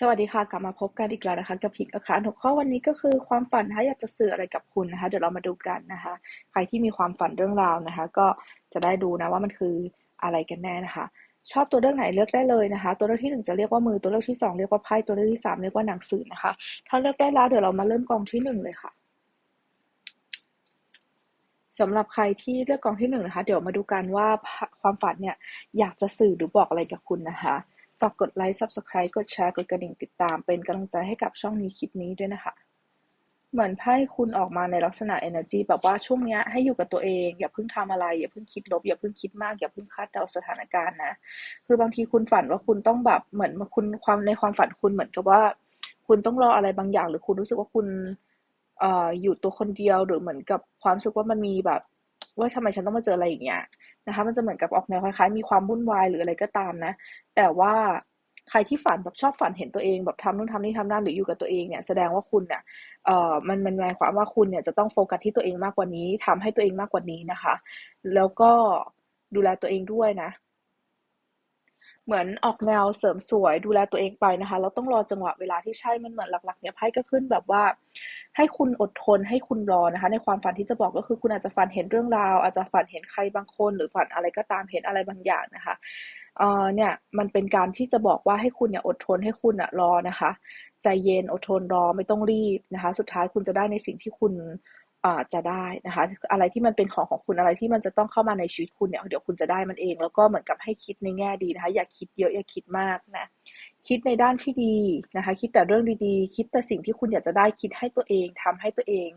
สวัสดีค่ะ กลับมาพบกันอีกแล้วนะคะ กับพิกอาคารหัวข้อวันนี้ก็คือความฝันนะคะอยากจะสื่ออะไรกับคุณนะคะ เดี๋ยวเรามาดูกันนะคะ ใครที่มีความฝันเรื่องราวนะคะ ก็จะได้ดูนะว่ามันคืออะไรกันแน่นะคะ ชอบตัวเรื่องไหนเลือกได้เลยนะคะ ตัวเลือกที่หนึ่งจะเรียกว่ามือตัวเลือกที่สองเรียกว่าไพ่ตัวเลือกที่สามเรียกว่าหนังสือนะคะ ถ้าเลือกได้แล้วเดี๋ยวเรามาเริ่มกองที่หนึ่งเลยค่ะสำหรับใครที่เลือกกองที่หนึ่งนะคะ เดี๋ยวมาดูกันว่าความฝันเนี่ยอยากจะสื่อหรือบอกอะไรกับคุณนะคะากกดไลค์ Subscribe กดแชร์ กดกระดิ่งติดตาม เป็นกำลังใจให้กับช่องนี้คลิปนี้ด้วยนะคะ เหมือนไพ่คุณออกมาในลักษณะ energy แบบว่าช่วงนี้ให้อยู่กับตัวเอง อย่าเพิ่งทำอะไร อย่าเพิ่งคิดลบ อย่าเพิ่งคิดมาก อย่าเพิ่งคาดเดาสถานการณ์นะ คือบางทีคุณฝันว่าคุณต้องแบบเหมือนคุณความในความฝันคุณเหมือนกับว่า คุณต้องรออะไรบางอย่าง หรือคุณรู้สึกว่าคุณเอ่ออยู่ตัวคนเดียวหรือเหมือนกับความรู้สึกว่ามันมีแบบ ว่าทำไมฉันต้องมาเจออะไรอย่างเงี้ย นะคะ มันจะเหมือนกับออกแนวคล้ายๆมีความวุ่นวายหรืออะไรก็ตามนะ แต่ว่าใครที่ฝันแบบชอบฝันเห็นตัวเองแบบทำนู่นทำนี่ทำนั่นหรืออยู่กับตัวเองเนี่ยแสดงว่าคุณเนี่ยเอ่อมันมันหมายความว่าคุณเนี่ยจะต้องโฟกัสที่ตัวเองมากกว่านี้ทำให้ตัวเองมากกว่านี้นะคะ แล้วก็ดูแลตัวเองด้วยนะ เหมือนออกแนวเสริมสวยดูแลตัวเองไปนะคะเราต้องรอจังหวะเวลาที่ใช่มันเหมือนหลักๆเนี่ยไพ่ก็ขึ้นแบบว่า ให้คุณอดทนให้คุณรอนะคะ ในความฝันที่จะบอกก็คือคุณอาจจะฝันเห็นเรื่องราว อาจจะฝันเห็นใครบางคน หรือฝันอะไรก็ตามเห็นอะไรบางอย่างนะคะเอ่อเนี่ยมันเป็นการที่จะบอกว่าให้คุณเนี่ยอดทนให้คุณอะรอนะคะ ใจเย็นอดทนรอไม่ต้องรีบนะคะ สุดท้ายคุณจะได้ในสิ่งที่คุณ จะได้นะคะ อะไรที่มันเป็นของของคุณอะไรที่มันจะต้องเข้ามาในชีวิตคุณเนี่ยเดี๋ยวคุณจะได้มันเอง แล้วก็เหมือนกับให้คิดในแง่ดีนะคะ อย่าคิดเยอะอย่าคิดมากนะ คิดในด้านที่ดีนะคะ คิดแต่เรื่องดีๆ คิดแต่สิ่งที่คุณอยากจะได้คิดให้ตัวเองทำให้ตัวเอง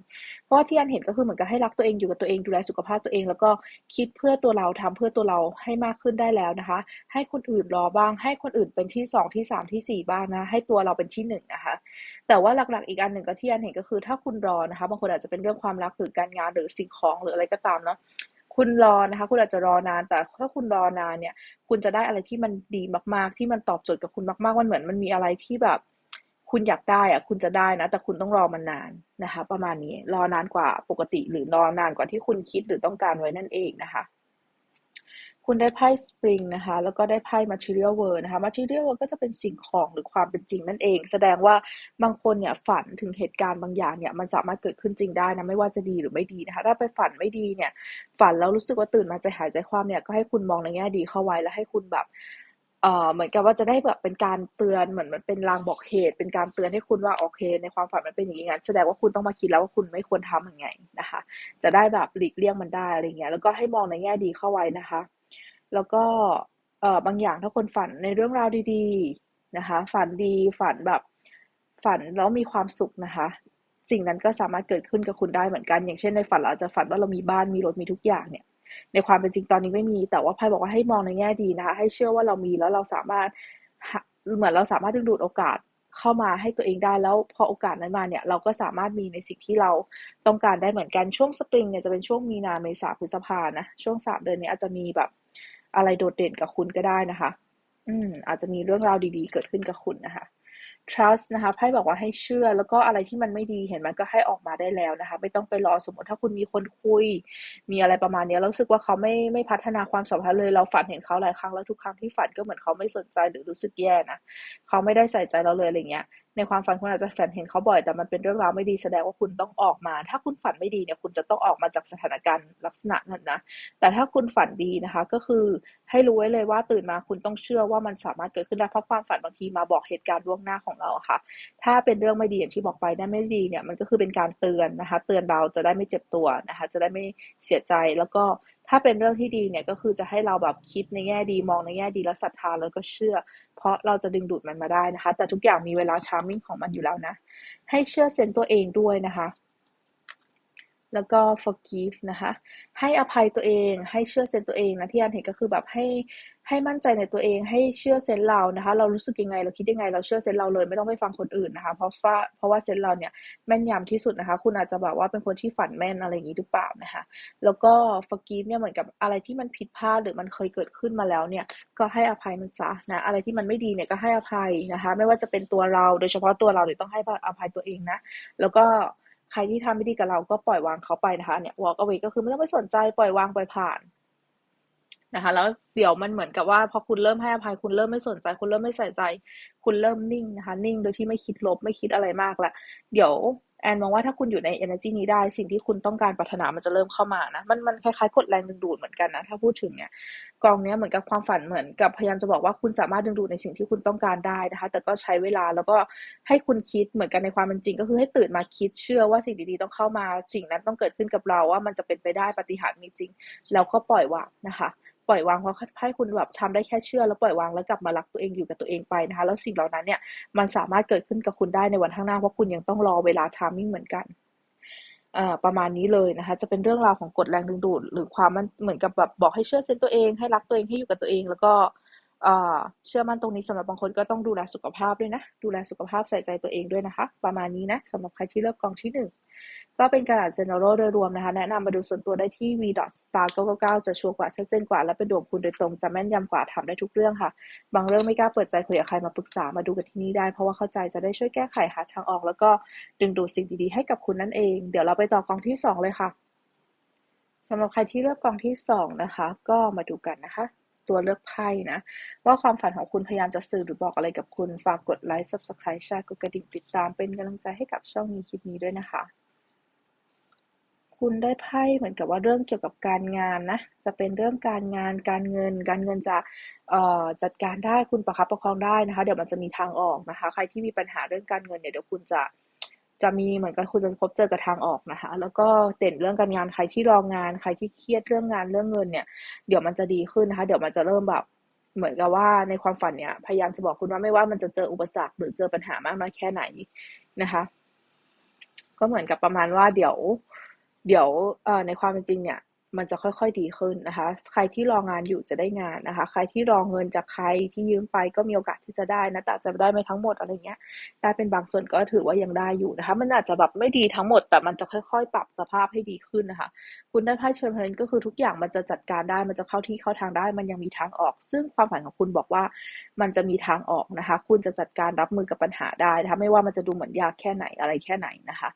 เพราะที่อันเห็นก็คือเหมือนกับให้รักตัวเองอยู่กับตัวเองดูแลสุขภาพตัวเอง แล้วก็คิดเพื่อตัวเราทำเพื่อตัวเราให้มากขึ้นได้แล้วนะคะ ให้คนอื่นรอบ้าง ให้คนอื่นเป็นที่สองที่สามที่สี่บ้างนะ ให้ตัวเราเป็นที่หนึ่งนะคะ แต่ว่าหลักๆอีกอันหนึ่งก็ที่อันเห็นก็คือถ้าคุณรอนะคะบางคนอาจจะเป็นเรื่องความรักหรือการงานหรือสิ่งของหรืออะไรก็ตามเนาะ คุณรอนะคะ คุณอาจจะรอนาน แต่ถ้าคุณรอนานเนี่ย คุณจะได้อะไรที่มันดีมาก ๆ ที่มันตอบโจทย์กับคุณมากๆมันเหมือนมันมีอะไรที่แบบ คุณอยากได้อะคุณจะได้นะ แต่คุณต้องรอมันนานนะคะ ประมาณนี้ รอนานกว่าปกติ หรือรอนานกว่าที่คุณคิดหรือต้องการไว้นั่นเองนะคะ คุณได้ไพ่สปริงนะคะ แล้วก็ได้ไพ่ material world นะคะ material world ก็จะเป็นสิ่งของหรือความเป็นจริงนั่นเอง แสดงว่าบางคนเนี่ยฝันถึงเหตุการณ์บางอย่างเนี่ยมันสามารถเกิดขึ้นจริงได้นะไม่ว่าจะดีหรือไม่ดีนะคะ ถ้าไปฝันไม่ดีเนี่ย ฝันแล้วรู้สึกว่าตื่นมาใจหายใจความเนี่ยก็ให้คุณมองในแง่ดีเข้าไว้แล้วให้คุณแบบเอ่อเหมือนกับว่าจะได้แบบเป็นการเตือนเหมือนมันเป็นลางบอกเหตุ เป็นการเตือนให้คุณว่าโอเค ในความฝันมันเป็นอย่างนี้งั้นแสดงว่าคุณต้องมาคิดแล้วว่าคุณไม่ควรทำยังไงนะคะ จะได้แบบหลีกเลี่ยงมันได้อะไรเงี้ยแล้วก็ให้มองในแง่ดีเข้าไว้นะคะ แล้วก็เออบางอย่างถ้าคนฝันในเรื่องราวดีๆนะคะ ฝันดีฝันแบบฝันแล้วมีความสุขนะคะ สิ่งนั้นก็สามารถเกิดขึ้นกับคุณได้เหมือนกัน อย่างเช่นในฝันเราจะฝันว่าเรามีบ้านมีรถมีทุกอย่างเนี่ย ในความเป็นจริงตอนนี้ไม่มี แต่ว่าไพ่บอกว่าให้มองในแง่ดีนะคะ ให้เชื่อว่าเรามีแล้วเราสามารถเหมือนเราสามารถดึงดูดโอกาสเข้ามาให้ตัวเองได้แล้วพอโอกาสนั้นมาเนี่ยเราก็สามารถมีในสิ่งที่เราต้องการได้เหมือนกันช่วงสปริงเนี่ยจะเป็นช่วงมีนาเมษาพฤษภานะช่วงสามเดือนนี้อาจจะมีแบบ อะไรโดดเด่นกับคุณก็ได้นะคะ อืม อาจจะมีเรื่องราวดีๆ เกิดขึ้นกับคุณนะคะ trust นะคะไพ่บอกว่าให้เชื่อ แล้วก็อะไรที่มันไม่ดีเห็นมันก็ให้ออกมาได้แล้วนะคะ ไม่ต้องไปรอสมมติถ้าคุณมีคนคุย มีอะไรประมาณนี้เราสึกว่าเขาไม่ไม่พัฒนาความสัมพันธ์เลยเราฝันเห็นเขาหลายครั้งแล้วทุกครั้งที่ฝันก็เหมือนเขาไม่สนใจหรือรู้สึกแย่นะเขาไม่ได้ใส่ใจเราเลยอะไรเงี้ย ในความฝันคุณอาจจะฝันเห็นเขาบ่อย แต่มันเป็นเรื่องราวไม่ดีแสดงว่าคุณต้องออกมา ถ้าคุณฝันไม่ดีเนี่ยคุณจะต้องออกมาจากสถานการณ์ลักษณะนั้นนะ แต่ถ้าคุณฝันดีนะคะ ก็คือให้รู้ไว้เลยว่าตื่นมาคุณต้องเชื่อว่ามันสามารถเกิดขึ้นได้เพราะความฝันบางทีมาบอกเหตุการณ์ล่วงหน้าของเราค่ะ ถ้าเป็นเรื่องไม่ดีอย่างที่บอกไปได้ไม่ดีเนี่ยมันก็คือเป็นการเตือนนะคะ เตือนเราจะได้ไม่เจ็บตัวนะคะ จะได้ไม่เสียใจแล้วก็ ถ้าเป็นเรื่องที่ดีเนี่ยก็คือจะให้เราแบบคิดในแง่ดีมองในแง่ดีแล้วศรัทธาแล้วก็เชื่อ เพราะเราจะดึงดูดมันมาได้นะคะ แต่ทุกอย่างมีเวลาชาร์มิ่งของมันอยู่แล้วนะ ให้เชื่อเซนตัวเองด้วยนะคะ แล้วก็ forgive นะคะ ให้อภัยตัวเอง ให้เชื่อเซนตัวเองนะที่อันเห็นก็คือแบบให้ ให้มั่นใจในตัวเองให้เชื่อเซนเรานะคะ เรารู้สึกยังไงเราคิดยังไง เราเชื่อเซนเราเลยไม่ต้องไปฟังคนอื่นนะคะ เพราะว่าเพราะว่าเซนเราเนี่ยแม่นยำที่สุดนะคะ คุณอาจจะแบบว่าเป็นคนที่ฝันแม่นอะไรอย่างนี้หรือเปล่านะคะ แล้วก็ฟกีฟเนี่ยเหมือนกับอะไรที่มันผิดพลาดหรือมันเคยเกิดขึ้นมาแล้วเนี่ยก็ให้อภัยมันซะนะอะไรที่มันไม่ดีเนี่ยก็ให้อภัยนะคะ ไม่ว่าจะเป็นตัวเราโดยเฉพาะตัวเราเนี่ยต้องให้อภัยตัวเองนะแล้วก็ใครที่ทำไม่ดีกับเราก็ปล่อยวางเขาไปนะคะเนี่ย walk away ก็คือไม่ต้องไปสนใจปล่อยวางปล่อยผ่าน นะคะ แล้วเดี๋ยวมันเหมือนกับว่าพอคุณเริ่มให้อภัยคุณเริ่มไม่สนใจ คุณเริ่มไม่ใส่ใจ คุณเริ่มนิ่งนะคะ นิ่งโดยที่ไม่คิดลบไม่คิดอะไรมากละเดี๋ยวแอนมองว่าถ้าคุณอยู่ใน energy นี้ได้สิ่งที่คุณต้องการปรารถนามันจะเริ่มเข้ามานะมันมันคล้ายๆกดแรงดึงดูดเหมือนกันนะถ้าพูดถึงเนี่ยกองนี้เหมือนกับความฝันเหมือนกับพยายามจะบอกว่าคุณสามารถดึงดูดในสิ่งที่คุณต้องการได้นะคะ แต่ก็ใช้เวลาแล้วก็ให้คุณคิดเหมือนกันในความเป็นจริง ก็คือให้ตื่นมาคิดเชื่อว่าสิ่งดีๆต้องเข้ามาสิ่งนั้นต้องเกิดขึ้นกับเราว่ามันจะเป็นไปได้ปฏิหารมีจริง แล้วก็ปล่อยวางนะคะ ปล่อยวางเพราะให้คุณแบบทำได้แค่เชื่อ แล้วปล่อยวางแล้วกลับมารักตัวเองอยู่กับตัวเองไปนะคะ แล้วสิ่งเหล่านั้นเนี่ยมันสามารถเกิดขึ้นกับคุณได้ในวันข้างหน้าเพราะคุณยังต้องรอเวลาทามมิ่งเหมือนกันประมาณนี้เลยนะคะ จะเป็นเรื่องราวของกฎแรงดึงดูด หรือความมันเหมือนกับแบบบอกให้เชื่อเซนตัวเอง ให้รักตัวเองให้อยู่กับตัวเอง แล้วก็เชื่อมั่นตรงนี้สำหรับบางคนก็ต้องดูแลสุขภาพด้วยนะ ดูแลสุขภาพใส่ใจตัวเองด้วยนะคะ ประมาณนี้นะสำหรับใครที่เลือกกองที่หนึ่ง ก็เป็นกรอ่าน general โดยรวมนะคะ แนะนำมาดูส่วนตัวได้ที่ v star 999จะชัวร์กว่าชัดเจนกว่า และเป็นดวงคุณโดยตรงจะแม่นยำกว่าทำได้ทุกเรื่องค่ะ บางเรื่องไม่กล้าเปิดใจคุยกับใครมาปรึกษามาดูกันที่นี่ได้ เพราะว่าเข้าใจจะได้ช่วยแก้ไขหาทางออก แล้วก็ดึงดูดสิ่งดีๆให้กับคุณนั่นเอง เดี๋ยวเราไปต่อกองที่ 2 เลยค่ะสำหรับใครที่เลือกกองที่ 2 นะคะ ก็มาดูกันนะคะตัวเลือกไพ่นะ ว่าความฝันของคุณพยายามจะสื่อหรือบอกอะไรกับคุณ ฝากกดไลค์ subscribe แชร์กดกระดิ่งติดตามเป็นกำลังใจให้กับช่องนี้คลิปนี้ด้วยนะคะ คุณได้ไพ่เหมือนกับว่าเรื่องเกี่ยวกับการงานนะ จะเป็นเรื่องการงานการเงิน การเงินจะจัดการได้คุณประคับประคองได้นะคะ เดี๋ยวมันจะมีทางออกนะคะ ใครที่มีปัญหาเรื่องการเงินเนี่ยเดี๋ยวคุณจะจะมีเหมือนกันคุณจะพบเจอกับทางออกนะคะ แล้วก็เด่นเรื่องการงานใครที่รองงานใครที่เครียดเรื่องงานเรื่องเงินเนี่ย เดี๋ยวมันจะดีขึ้นนะคะ เดี๋ยวมันจะเริ่มแบบเหมือนกับว่าในความฝันเนี่ยพยายามจะบอกคุณว่าไม่ว่ามันจะเจออุปสรรคหรือเจอปัญหามากน้อยแค่ไหนนะคะ ก็เหมือนกับประมาณว่าเดี๋ยว เดี๋ยวในความเป็นจริงเนี่ย มันจะค่อยๆดีขึ้นนะคะ ใครที่รองานอยู่จะได้งานนะคะ ใครที่รองเงินจากใครที่ยืมไปก็มีโอกาสที่จะได้นะ แต่จะได้ไม่ทั้งหมดอะไรเงี้ย ได้เป็นบางส่วนก็ถือว่ายังได้อยู่นะคะ มันอาจจะแบบไม่ดีทั้งหมด แต่มันจะค่อยๆ ปรับสภาพให้ดีขึ้นนะคะ คุณได้ไพ่เชิญพลังก็คือทุกอย่างมันจะจัดการได้ มันจะเข้าที่เข้าทางได้ มันยังมีทางออก ซึ่งความฝันของคุณบอกว่า มันจะมีทางออกนะคะ คุณจะจัดการรับมือกับปัญหาได้นะคะ ไม่ว่ามันจะดูเหมือนยากแค่ไหนอะไรแค่ไหนนะคะ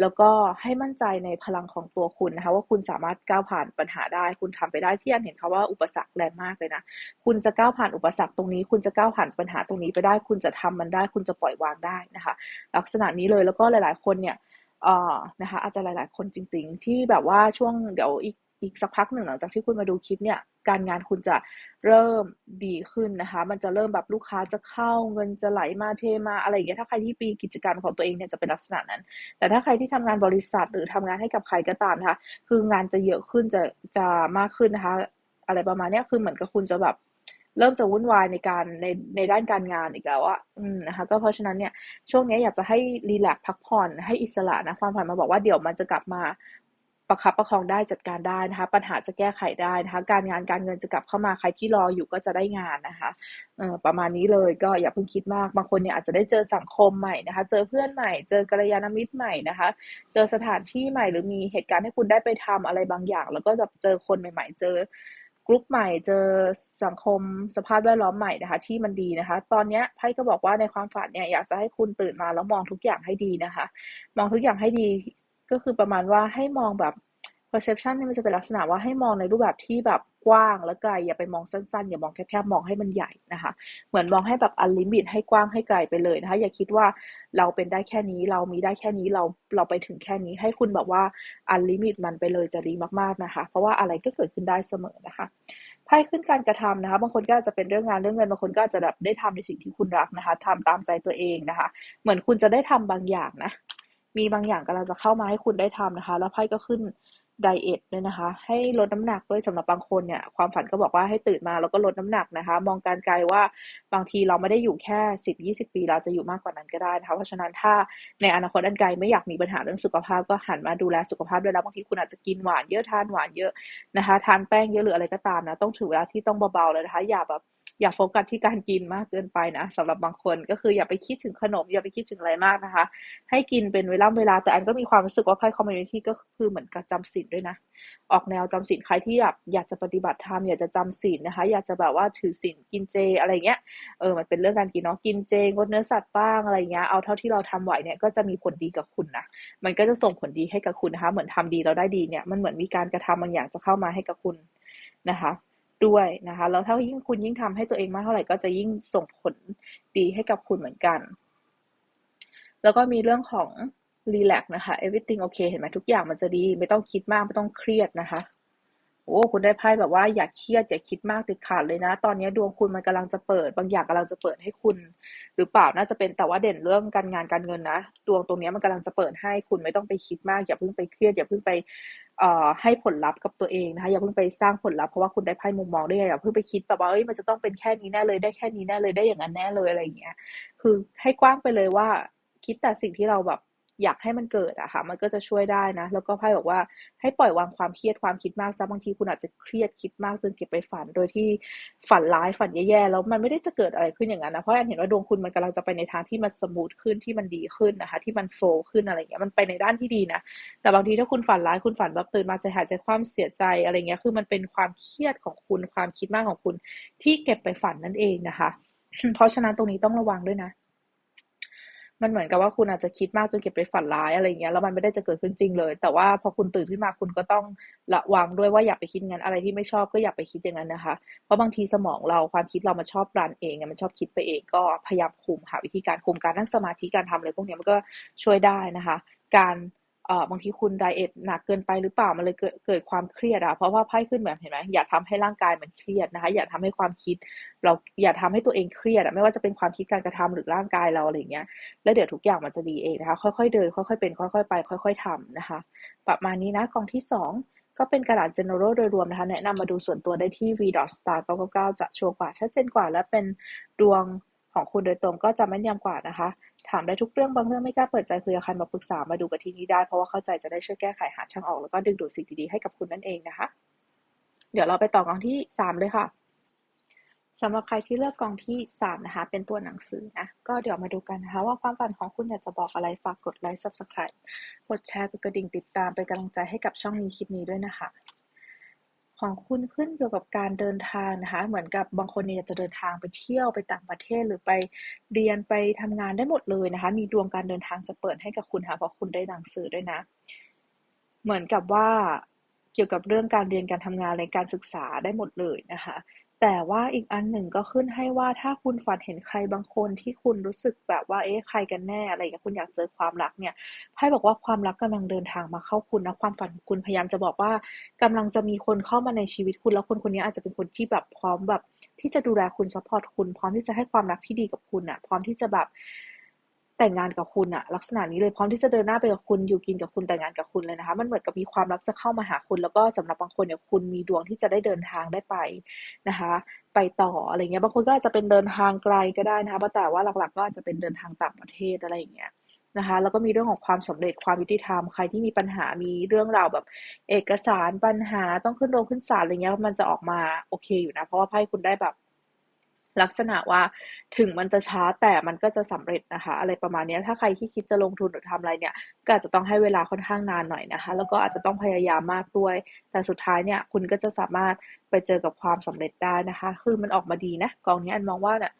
แล้วก็ให้มั่นใจในพลังของตัวคุณนะคะ ว่าคุณสามารถก้าวผ่านปัญหาได้ คุณทำไปได้ที่อันเห็นเขาว่าอุปสรรคแรงมากเลยนะ คุณจะก้าวผ่านอุปสรรคตรงนี้ คุณจะก้าวผ่านปัญหาตรงนี้ไปได้ คุณจะทำมันได้ คุณจะปล่อยวางได้นะคะ ลักษณะนี้เลยแล้วก็หลาย ๆ คนเนี่ยเอ่อนะคะอาจจะหลาย ๆ คนจริง ๆ ที่แบบว่าช่วงเดี๋ยวอีก อีกสักพักหนึ่งหลังจากที่คุณมาดูคลิปเนี่ยการงานคุณจะเริ่มดีขึ้นนะคะ มันจะเริ่มแบบลูกค้าจะเข้าเงินจะไหลมาเทมาอะไรอย่างเงี้ย ถ้าใครที่ปีกิจการของตัวเองเนี่ยจะเป็นลักษณะนั้น แต่ถ้าใครที่ทำงานบริษัทหรือทำงานให้กับใครก็ตามนะคะ คืองานจะเยอะขึ้นจะจะมากขึ้นนะคะ อะไรประมาณนี้คือเหมือนกับคุณจะแบบเริ่มจะวุ่นวายในการในในด้านการงานอีกแล้วอะอืมนะคะ ก็เพราะฉะนั้นเนี่ยช่วงนี้อยากจะให้รีแลกพักผ่อนให้อิสระนะความฝันมาบอกว่าเดี๋ยวมันจะกลับมา ประคับประคองได้จัดการได้นะคะ ปัญหาจะแก้ไขได้นะคะ การงานการเงินจะกลับเข้ามาใครที่รออยู่ก็จะได้งานนะคะประมาณนี้เลยก็อย่าเพิ่งคิดมากบางคนเนี่ยอาจจะได้เจอสังคมใหม่นะคะ เจอเพื่อนใหม่ เจอกัลยาณมิตรใหม่นะคะ เจอสถานที่ใหม่หรือมีเหตุการณ์ให้คุณได้ไปทำอะไรบางอย่าง แล้วก็จะเจอคนใหม่ ๆ เจอกรุ๊ปใหม่เจอสังคมสภาพแวดล้อมใหม่นะคะ ที่มันดีนะคะ ตอนนี้ไพ่ก็บอกว่าในความฝันเนี่ยอยากจะให้คุณตื่นมาแล้วมองทุกอย่างให้ดีนะคะ มองทุกอย่างให้ดี ก็คือประมาณว่าให้มองแบบ perception นี่มันจะเป็นลักษณะว่าให้มองในรูปแบบที่แบบกว้างและไกล อย่าไปมองสั้นๆ อย่ามองแคบๆมองให้มันใหญ่นะคะ เหมือนมองให้แบบอันลิมิตให้กว้างให้ไกลไปเลยนะคะ อย่าคิดว่าเราเป็นได้แค่นี้ เรามีได้แค่นี้เราเราไปถึงแค่นี้ ให้คุณแบบว่าอันลิมิตมันไปเลยจะดีมากๆนะคะ เพราะว่าอะไรก็เกิดขึ้นได้เสมอนะคะไพ่ขึ้นการกระทำนะคะ บางคนก็อาจจะเป็นเรื่องงานเรื่องเงินบางคนก็อาจจะแบบได้ทำในสิ่งที่คุณรักนะคะทำตามใจตัวเองนะคะ เหมือนคุณจะได้ทำบางอย่างนะ มีบางอย่างกำลังจะเข้ามาให้คุณได้ทำนะคะ แล้วไพ่ก็ขึ้นไดเอทด้วยนะคะ ให้ลดน้ำหนักด้วยสำหรับบางคนเนี่ย ความฝันก็บอกว่าให้ตื่นมาแล้วก็ลดน้ำหนักนะคะ มองการไกลว่าบางทีเราไม่ได้อยู่แค่สิบยี่สิบปี เราจะอยู่มากกว่านั้นก็ได้นะคะ เพราะฉะนั้นถ้าในอนาคตอันไกลไม่อยากมีปัญหาเรื่องสุขภาพก็หันมาดูแลสุขภาพด้วยแล้วบางทีคุณอาจจะกินหวานเยอะทานหวานเยอะนะคะ ทานแป้งเยอะหรืออะไรก็ตามนะ ต้องถือเวลาที่ต้องเบาๆเลยนะคะ อย่าแบบ อย่าโฟกัสที่การกินมากเกินไปนะสำหรับบางคนก็คืออย่าไปคิดถึงขนม อย่าไปคิดถึงอะไรมากนะคะ ให้กินเป็นเวลาเวลาแต่อันก็มีความรู้สึกว่าไพ่คอมมูนิตี้ก็คือเหมือนกับจำศีลด้วยนะ ออกแนวจำศีลใครที่อยากอยากจะปฏิบัติธรรมอยากจะจำศีลนะคะ อยากจะแบบว่าถือศีลกินเจอะไรเงี้ยเออมันเป็นเรื่องการกินเนาะกินเจงดเนื้อสัตว์บ้างอะไรเงี้ยเอาเท่าที่เราทำไหวเนี่ยก็จะมีผลดีกับคุณนะมันก็จะส่งผลดีให้กับคุณนะคะ เหมือนทำดีเราได้ดีเนี่ยมันเหมือนมีการกระทำบางอย่างจะเข้ามาให้กับคุณนะคะ ด้วยนะคะ แล้วถ้ายิ่งคุณยิ่งทำให้ตัวเองมากเท่าไหร่ก็จะยิ่งส่งผลดีให้กับคุณเหมือนกัน แล้วก็มีเรื่องของรีแลกนะคะ everything okay เห็นไหมทุกอย่างมันจะดี ไม่ต้องคิดมาก ไม่ต้องเครียดนะคะ โอ้คุณได้ไพ่แบบว่าอย่าเครียดอย่าคิดมากติดขาดเลยนะ ตอนนี้ดวงคุณมันกำลังจะเปิด บางอย่างกำลังจะเปิดให้คุณ หรือเปล่าน่าจะเป็นแต่ว่าเด่นเรื่องการงานการเงินนะดวงตรงนี้มันกำลังจะเปิดให้คุณไม่ต้องไปคิดมากอย่าเพิ่งไปเครียดอย่าเพิ่งไปเอ่อให้ผลลัพธ์กับตัวเองนะคะอย่าเพิ่งไปสร้างผลลัพธ์เพราะว่าคุณได้ไพ่มุมมองด้วยอย่าเพิ่งไปคิดแบบว่าเอ้ยมันจะต้องเป็นแค่นี้แน่เลยได้แค่นี้แน่เลยได้อย่างนั้นแน่เลยอะไรอย่างเงี้ยคือให้กว้างไปเลยว่าคิดแต่สิ่งที่เราแบบ อยากให้มันเกิดอะค่ะ มันก็จะช่วยได้นะ แล้วก็ไพ่บอกว่าให้ปล่อยวางความเครียดความคิดมากซะบางทีคุณอาจจะเครียดคิดมากจนเก็บไปฝัน โดยที่ฝันร้ายฝันแย่ๆแล้วมันไม่ได้จะเกิดอะไรขึ้นอย่างนั้นนะเพราะอันเห็นว่าดวงคุณมันกำลังจะไปในทางที่มันสมูทขึ้นที่มันดีขึ้นนะคะ ที่มันโฟล์ขึ้นอะไรเงี้ยมันไปในด้านที่ดีนะแต่บางทีถ้าคุณฝันร้ายคุณฝันแบบตื่นมาใจหายใจความเสียใจอะไรเงี้ยคือมันเป็นความเครียดของคุณความคิดมากของคุณ ที่เก็บไปฝันนั่นเองนะคะ เพราะฉะนั้นตรงนี้ต้องระวังด้วยนะ มันเหมือนกับว่าคุณอาจจะคิดมากจนเก็บไปฝันร้ายอะไรเงี้ยแล้วมันไม่ได้จะเกิดขึ้นจริงเลย แต่ว่าพอคุณตื่นขึ้นมาคุณก็ต้องระวังด้วยว่าอย่าไปคิดงั้นอะไรที่ไม่ชอบก็อย่าไปคิดอย่างนั้นนะคะ เพราะบางทีสมองเราความคิดเรามันชอบรันเองมันชอบคิดไปเองก็พยายามคุมหาวิธีการคุมการนั่งสมาธิการทำอะไรพวกนี้มันก็ช่วยได้นะคะ การ บางทีคุณไดเอทหนักเกินไปหรือเปล่ามันเลยเกิดเกิดความเครียดอะเพราะว่าไพ่ขึ้นแบบเห็นไหมอย่าทำให้ร่างกายมันเครียดนะคะ อย่าทำให้ความคิด เราอย่าทำให้ตัวเองเครียดอะไม่ว่าจะเป็นความคิดการกระทำหรือร่างกายเราอะไรเงี้ย แล้วเดี๋ยวทุกอย่างมันจะดีเองนะคะ ค่อยๆเดินค่อยๆเป็นค่อยๆไป ค่อย ๆทำนะคะ ประมาณนี้นะกองที่สองก็เป็นกระดาษ general โดยรวมนะคะ แนะนำมาดูส่วนตัวได้ที่ v star 999 จะชัวร์กว่าชัดเจนกว่า และเป็นดวง ของคุณโดยตรงก็จะแม่นยำกว่านะคะ ถามได้ทุกเรื่องบางเรื่องไม่กล้าเปิดใจคุยกับใครมาปรึกษามาดูกับที่นี้ได้เพราะว่าเข้าใจจะได้ช่วยแก้ไขหาช่างออกแล้วก็ดึงดูดสิ่งดีๆให้กับคุณนั่นเองนะคะ เดี๋ยวเราไปต่อกองที่สามเลยค่ะสำหรับใครที่เลือกกองที่สามนะคะ เป็นตัวหนังสือนะ ก็เดี๋ยวมาดูกันนะคะ ว่าความฝันของคุณอยากจะบอกอะไรฝากกดไลค์ subscribe กดแชร์กดกระดิ่งติดตามเป็นกำลังใจให้กับช่องนี้คลิปนี้ด้วยนะคะ ของคุณขึ้นเกี่ยวกับการเดินทางนะคะ เหมือนกับบางคนเนี่ยจะเดินทางไปเที่ยวไปต่างประเทศหรือไปเรียนไปทำงานได้หมดเลยนะคะ มีดวงการเดินทางจะเปิดให้กับคุณค่ะเพราะคุณได้หนังสือด้วยนะ เหมือนกับว่าเกี่ยวกับเรื่องการเรียนการทำงานและการศึกษาได้หมดเลยนะคะ แต่ว่าอีกอันหนึ่งก็ขึ้นให้ว่า ถ้าคุณฝันเห็นใครบางคนที่คุณรู้สึกแบบว่า เอ๊ะ ใครกันแน่ อะไรอย่างคุณอยากเจอความรักเนี่ย ไพ่บอกว่าความรักกำลังเดินทางมาเข้าคุณนะ ความฝันคุณพยายามจะบอกว่ากำลังจะมีคนเข้ามาในชีวิตคุณ แล้วคนคนนี้อาจจะเป็นคนที่แบบพร้อมแบบ ที่จะดูแลคุณซัพพอร์ตคุณ พร้อมที่จะให้ความรักที่ดีกับคุณอะ พร้อมที่จะแบบ แต่งงานกับคุณอะลักษณะนี้เลยพร้อมที่จะเดินหน้าไปกับคุณอยู่กินกับคุณแต่งงานกับคุณเลยนะคะ มันเหมือนกับมีความรักจะเข้ามาหาคุณ แล้วก็สำหรับบางคนเนี่ยคุณมีดวงที่จะได้เดินทางได้ไปนะคะ ไปต่ออะไรเงี้ยบางคนก็อาจจะเป็นเดินทางไกลก็ได้นะคะแต่ว่าหลักๆ ก็อาจจะเป็นเดินทางต่างประเทศอะไรอย่างเงี้ยนะคะแล้วก็มีเรื่องของความสำเร็จความยุติธรรมใครที่มีปัญหามีเรื่องราวแบบเอกสารปัญหาต้องขึ้นโรงขึ้นศาลอะไรเงี้ยมันจะออกมาโอเคอยู่นะ เพราะว่าไพ่คุณได้แบบ ลักษณะว่าถึงมันจะช้าแต่มันก็จะสำเร็จนะคะ อะไรประมาณนี้ถ้าใครที่คิดจะลงทุนหรือทำอะไรเนี่ย ก็อาจจะต้องให้เวลาค่อนข้างนานหน่อยนะคะ แล้วก็อาจจะต้องพยายามมากด้วย แต่สุดท้ายเนี่ยคุณก็จะสามารถไปเจอกับความสำเร็จได้นะคะ คือมันออกมาดีนะกองนี้อันมองว่าเนี่ย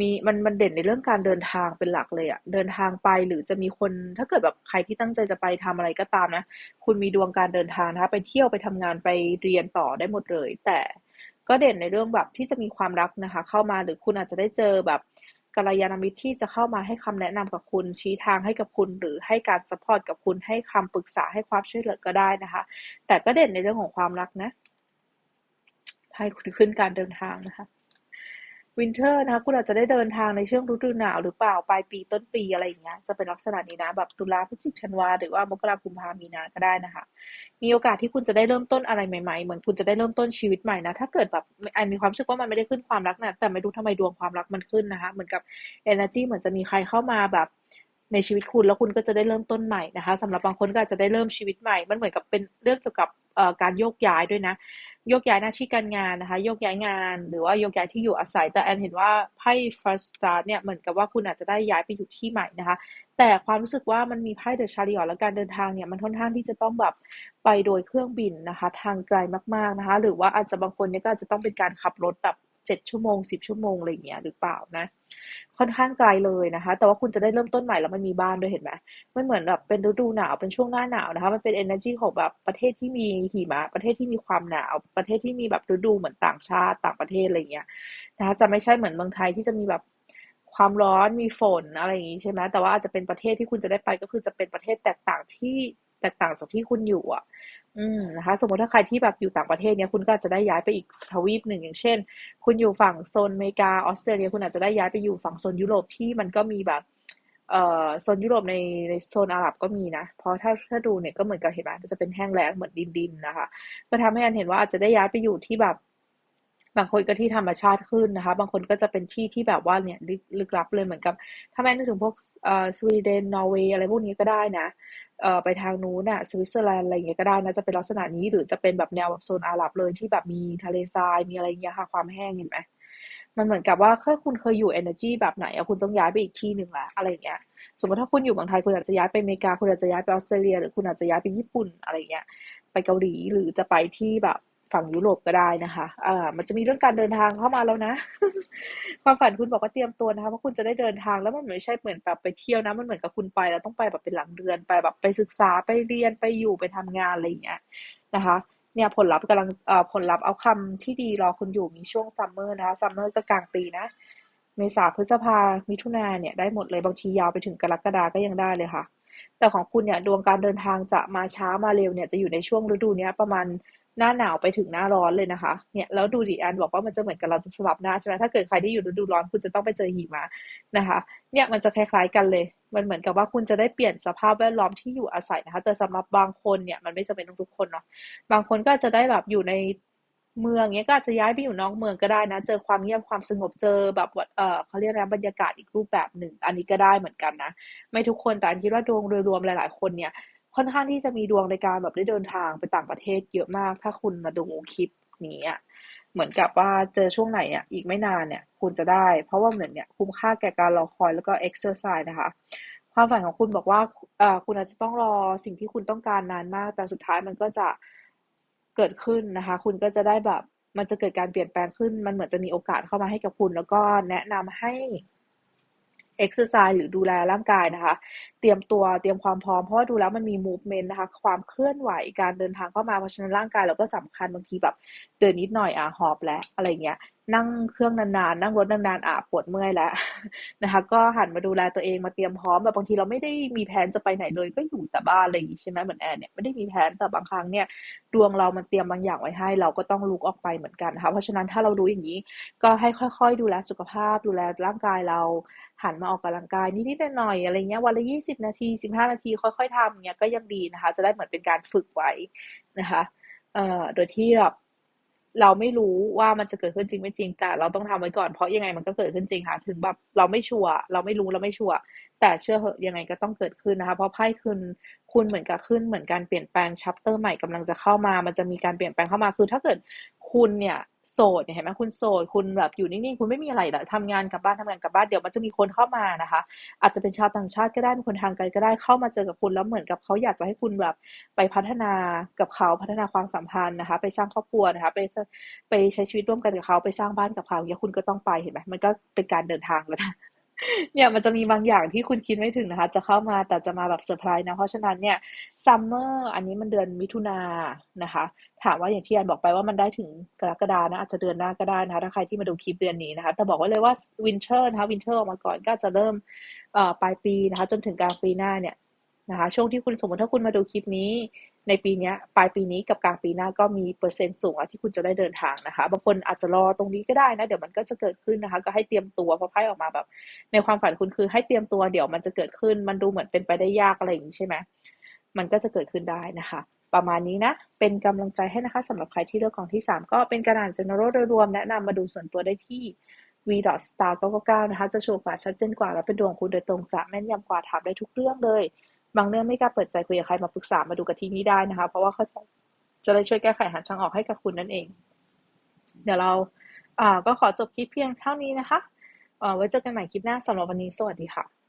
มีมันมันเด่นในเรื่องการเดินทางเป็นหลักเลยอะเดินทางไปหรือจะมีคนถ้าเกิดแบบใครที่ตั้งใจจะไปทำอะไรก็ตามนะ คุณมีดวงการเดินทางนะคะไปเที่ยวไปทำงานไปเรียนต่อได้หมดเลย แต่ ก็เด่นในเรื่องแบบที่จะมีความรักนะคะ เข้ามาหรือคุณอาจจะได้เจอแบบกัลยาณมิตรที่จะเข้ามาให้คำแนะนำกับคุณ ชี้ทางให้กับคุณ หรือให้การสปอร์ตกับคุณให้คำปรึกษาให้ความช่วยเหลือก็ได้นะคะ แต่ก็เด่นในเรื่องของความรักนะให้คุณขึ้นการเดินทางนะคะ วินเทอร์นะคะคุณอาจจะได้เดินทางในช่วงฤดูหนาวหรือเปล่าปลายปีต้นปีอะไรอย่างเงี้ยจะเป็นลักษณะนี้นะแบบตุลาพฤศจิกธันวาหรือว่ามกราคมพามีนาก็ได้นะคะ มีโอกาสที่คุณจะได้เริ่มต้นอะไรใหม่ๆ เหมือนคุณจะได้เริ่มต้นชีวิตใหม่นะถ้าเกิดแบบอันมีความรู้สึกว่ามันไม่ได้ขึ้นความรักนะแต่ไม่รู้ทำไมดวงความรักมันขึ้นนะคะ เหมือนกับ energy เหมือนจะมีใครเข้ามาแบบ ในชีวิตคุณแล้วคุณก็จะได้เริ่มต้นใหม่นะคะสำหรับบางคนก็อาจจะได้เริ่มชีวิตใหม่ มันเหมือนกับเป็นเรื่องเกี่ยวกับการโยกย้ายด้วยนะ โยกย้ายหน้าที่การงานนะคะ โยกย้ายงาน หรือว่าโยกย้ายที่อยู่อาศัย แต่แอนเห็นว่าไพ่ first start เนี่ยเหมือนกับว่าคุณอาจจะได้ย้ายไปอยู่ที่ใหม่นะคะ แต่ความรู้สึกว่ามันมีไพ่เดอะชาริออและการเดินทางเนี่ยมันค่อนข้างที่จะต้องแบบไปโดยเครื่องบินนะคะ ทางไกลมากๆนะคะ หรือว่าอาจจะบางคนเนี่ยก็อาจจะต้องเป็นการขับรถแบบ 7ชั่วโมง10ชั่วโมงอะไรอย่างเงี้ยหรือเปล่านะ ค่อนข้างไกลเลยนะคะ แต่ว่าคุณจะได้เริ่มต้นใหม่แล้วมันมีบ้านด้วยเห็นไหมมันเหมือนแบบเป็นฤดูหนาวเป็นช่วงหน้าหนาวนะคะ มันเป็น energy ของแบบประเทศที่มีหิมะประเทศที่มีความหนาว ประเทศที่มีแบบฤดูเหมือนต่างชาติต่างประเทศอะไรเงี้ยนะคะจะไม่ใช่เหมือนเมืองไทยที่จะมีแบบความร้อนมีฝนอะไรอย่างงี้ใช่ไหมแต่ว่าอาจจะเป็นประเทศที่คุณจะได้ไปก็คือจะเป็นประเทศแตกต่างที่ แตกต่างจากที่คุณอยู่อะ อืมนะคะ สมมติถ้าใครที่แบบอยู่ต่างประเทศเนี้ยคุณก็จะได้ย้ายไปอีกทวีปหนึ่งอย่างเช่น คุณอยู่ฝั่งโซนอเมริกาออสเตรเลีย คุณอาจจะได้ย้ายไปอยู่ฝั่งโซนยุโรปที่มันก็มีแบบเอ่อโซนยุโรปในในโซนอาหรับก็มีนะ เพราะถ้าถ้าดูเนี่ยก็เหมือนกับเห็นไหมจะเป็นแห้งแล้งเหมือนดินดินนะคะ ก็ทำให้อันเห็นว่าอาจจะได้ย้ายไปอยู่ที่แบบ บางคนก็ที่ธรรมชาติขึ้นนะคะ บางคนก็จะเป็นที่ที่แบบว่าเนี่ยลึกลับเลยเหมือนกับ ถ้าแม่นึกถึงพวกเอ่อสวีเดนนอร์เวย์อะไรพวกนี้ก็ได้นะเอ่อไปทางนู้นน่ะสวิตเซอร์แลนด์อะไรเงี้ยก็ได้นะจะเป็นลักษณะนี้หรือจะเป็นแบบแนวแบบโซนอาหรับเลยที่แบบมีทะเลทรายมีอะไรเงี้ยค่ะ ความแห้งเห็นไหมมันเหมือนกับว่าถ้าคุณเคยอยู่ energy แบบไหนอะคุณต้องย้ายไปอีกที่หนึ่งละอะไรเงี้ย สมมติถ้าคุณอยู่เมืองไทยคุณอาจจะย้ายไปอเมริกาคุณอาจจะย้ายไปออสเตรเลีย หรือคุณอาจจะย้ายไปญี่ปุ่นอะไรเงี้ยไปเกาหลีหรือจะไปที่แบบ ฝั่งยุโรปก็ได้นะคะอ่ามันจะมีเรื่องการเดินทางเข้ามาแล้วนะ ความฝันคุณบอกว่าเตรียมตัวนะคะเพราะคุณจะได้เดินทางแล้วมันไม่ใช่เหมือนแบบไปเที่ยวนะ มันเหมือนกับคุณไปแล้วต้องไปแบบเป็นหลังเดือนไปแบบไปศึกษาไปเรียนไปอยู่ไปทำงานอะไรอย่างเงี้ยนะคะ เนี่ยผลลัพธ์กำลังเอ่อผลลัพธ์เอาคำที่ดีรอคุณอยู่มีช่วงซัมเมอร์นะคะซัมเมอร์ก็กลางปีนะ เมษาพฤษภามิถุนาเนี่ยได้หมดเลยบางทียาวไปถึงกรกฎาก็ยังได้เลยค่ะ แต่ของคุณเนี่ยดวงการเดินทางจะมาช้ามาเร็วเนี่ยจะอยู่ในช่วงฤดูเนี้ยประมาณ หน้าหนาวไปถึงหน้าร้อนเลยนะคะ เนี่ยแล้วดูดิแอนบอกว่ามันจะเหมือนกับเราจะสลับหน้าใช่ไหมถ้าเกิดใครที่อยู่ฤดูร้อนคุณจะต้องไปเจอหิมะนะคะ เนี่ยมันจะคล้ายๆกันเลย มันเหมือนกับว่าคุณจะได้เปลี่ยนสภาพแวดล้อมที่อยู่อาศัยนะคะ แต่สำหรับบางคนเนี่ยมันไม่จำเป็นต้องทุกคนเนาะบางคนก็จะได้แบบอยู่ในเมืองเนี้ยก็อาจจะย้ายไปอยู่นอกเมืองก็ได้นะ เจอความเงียบความสงบเจอแบบเออเขาเรียกอะไรบรรยากาศอีกรูปแบบหนึ่ง อันนี้ก็ได้เหมือนกันนะ ไม่ทุกคนแต่อันคิดว่าดวงโดยรวมหลาย ๆ คนเนี่ย ค่อนข้างที่จะมีดวงในการแบบได้เดินทางไปต่างประเทศเยอะมาก ถ้าคุณมาดูคลิปนี้อะเหมือนกับว่าเจอช่วงไหนอะอีกไม่นานเนี่ยคุณจะได้ เพราะว่าเหมือนเนี่ยคุ้มค่าแก่การรอคอยแล้วก็เอ็กซ์เซอร์ไซส์นะคะ ความฝันของคุณบอกว่าเออคุณอาจจะต้องรอสิ่งที่คุณต้องการนานมาก แต่สุดท้ายมันก็จะเกิดขึ้นนะคะ คุณก็จะได้แบบมันจะเกิดการเปลี่ยนแปลงขึ้น มันเหมือนจะมีโอกาสเข้ามาให้กับคุณ แล้วก็แนะนำให้ เอ็กซ์ไซส์หรือดูแลร่างกายนะคะ เตรียมตัวเตรียมความพร้อมเพราะว่าดูแล้วมันมีมูฟเมนต์นะคะ ความเคลื่อนไหวการเดินทางเข้ามาเพราะฉะนั้นร่างกายเราก็สำคัญบางทีแบบเดินนิดหน่อยอะหอบแล้วอะไรเงี้ย นั่งเครื่องนานๆ นั่งรถนานๆอะปวดเมื่อยแล้วนะคะ ก็หันมาดูแลตัวเองมาเตรียมพร้อมแบบบางทีเราไม่ได้มีแผนจะไปไหนเลย ก็อยู่แต่บ้านอะไรอย่างนี้ใช่ไหมเหมือนแอนเนี่ยไม่ได้มีแผนแต่บางครั้งเนี่ยดวงเรามันเตรียมบางอย่างไว้ให้ เราก็ต้องลุกออกไปเหมือนกันนะคะเพราะฉะนั้นถ้าเรารู้อย่างนี้ ก็ให้ค่อยๆ ดูแลสุขภาพ ดูแลร่างกายเราหันมาออกกำลังกายนิดๆหน่อยๆอะไรเงี้ยวันละยี่สิบนาทีสิบห้านาทีค่อย ๆทำเงี้ยก็ยังดีนะคะ จะได้เหมือนเป็นการฝึกไว้นะคะเอ่อโดยที่แบบ เราไม่รู้ว่ามันจะเกิดขึ้นจริงไม่จริง แต่เราต้องทำไว้ก่อนเพราะยังไงมันก็เกิดขึ้นจริงค่ะ ถึงแบบเราไม่ชัวร์เราไม่รู้เราไม่ชัวร์แต่เชื่อเหอะยังไงก็ต้องเกิดขึ้นนะคะ เพราะไพ่คุณคุณเหมือนกับขึ้นเหมือนการเปลี่ยนแปลงชัปเตอร์ใหม่กำลังจะเข้ามา มันจะมีการเปลี่ยนแปลงเข้ามาคือถ้าเกิดคุณเนี่ย โสดเนี่ยเห็นไหมคุณโสดคุณแบบอยู่นิ่งๆคุณไม่มีอะไรละทำงานกับบ้านทำงานกับบ้านเดี๋ยวมันจะมีคนเข้ามานะคะ อาจจะเป็นชาวต่างชาติก็ได้เป็นคนทางไกลก็ได้เข้ามาเจอกับคุณแล้วเหมือนกับเขาอยากจะให้คุณแบบไปพัฒนากับเขาพัฒนาความสัมพันธ์นะคะ ไปสร้างครอบครัวนะคะไปไปใช้ชีวิตร่วมกันกับเขาไปสร้างบ้านกับเขาเนี่ยคุณก็ต้องไปเห็นไหมมันก็เป็นการเดินทางแล้วนะ เนี่ยมันจะมีบางอย่างที่คุณคิดไม่ถึงนะคะ จะเข้ามาแต่จะมาแบบเซอร์ไพรส์นะ เพราะฉะนั้นเนี่ยซัมเมอร์อันนี้มันเดือนมิถุนานะคะ ถามว่าอย่างที่อันบอกไปว่ามันได้ถึงกรกฎานะอาจจะเดือนหน้าก็ได้นะคะ ถ้าใครที่มาดูคลิปเดือนนี้นะคะ แต่บอกไว้เลยว่าวินเทอร์นะคะวินเทอร์ออกมาก่อนก็จะเริ่มปลายปีนะคะ จนถึงกลางปีหน้าเนี่ยนะคะ ช่วงที่คุณสมมติถ้าคุณมาดูคลิปนี้ ในปีนี้ปลายปีนี้กับกลางปีหน้าก็มีเปอร์เซ็นต์สูงที่คุณจะได้เดินทางนะคะ บางคนอาจจะรอตรงนี้ก็ได้นะ เดี๋ยวมันก็จะเกิดขึ้นนะคะ ก็ให้เตรียมตัวเพราะไพ่ออกมาแบบ ในความฝันคุณคือให้เตรียมตัวเดี๋ยวมันจะเกิดขึ้น มันดูเหมือนเป็นไปได้ยากอะไรอย่างนี้ใช่ไหมมันก็จะเกิดขึ้นได้นะคะ ประมาณนี้นะ เป็นกำลังใจให้นะคะสำหรับใครที่เลือกกองที่ 3 ก็เป็นการอ่าน general โดยรวมแนะนำมาดูส่วนตัวได้ที่ v star 999นะคะ จะโชว์กว่าชัดเจนกว่าและเป็นดวงคุณโดยตรงจะแม่นยำกว่าถามได้ทุกเรื่องเลย บางเรื่องไม่กล้าเปิดใจคุยกับใครมาปรึกษามาดูกับที่นี่ได้นะคะ เพราะว่าเขาจะจะได้ช่วยแก้ไขหาทางออกให้กับคุณนั่นเอง เดี๋ยวเราอ่าก็ขอจบคลิปเพียงเท่านี้นะคะไว้เจอกันใหม่คลิปหน้าสำหรับวันนี้สวัสดีค่ะ